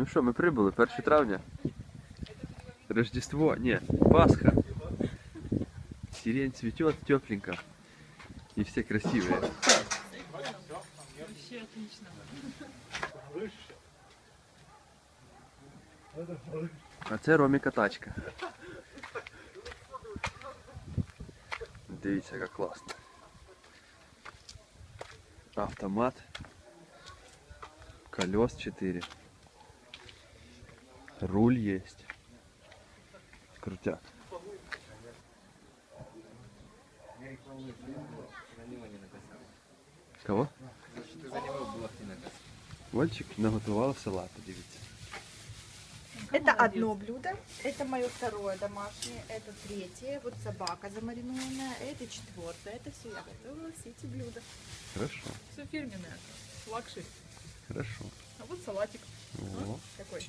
Ну що, ми прибули 1 травня. Рождество, не, Пасха. Сирень цветет тепленько. И все красивые. Вообще отлично. А це Роміка тачка. Дивіться, як класно. Автомат. Колес 4. Руль есть. Крутяк. Кого? Вольчик наготував салат, дивіться. Это одно блюдо, это мое второе домашнее, это третье, вот собака замаринованная, это четвертое, это все я готовила, все эти блюда. Хорошо, Все фирменное. Лакшери. хорошо. А вот салатик О, такой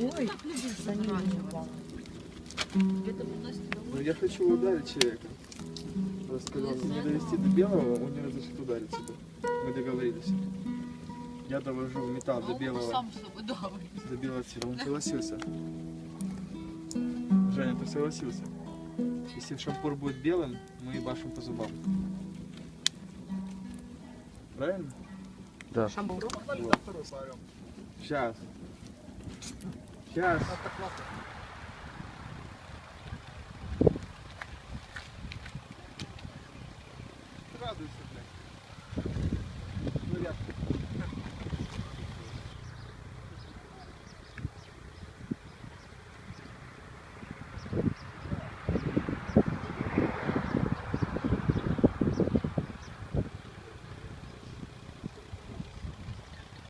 Ой, Ну, я хочу ударить человека. Он сказал, не довести до белого, он не разрешит ударить себя. Мы договорились. Я довожу металл до белого, Сам до белого цвета. Он согласился. Женя, ты согласился? Если шампур будет белым, мы ебашим по зубам. Правильно? Да. Сейчас. Сейчас.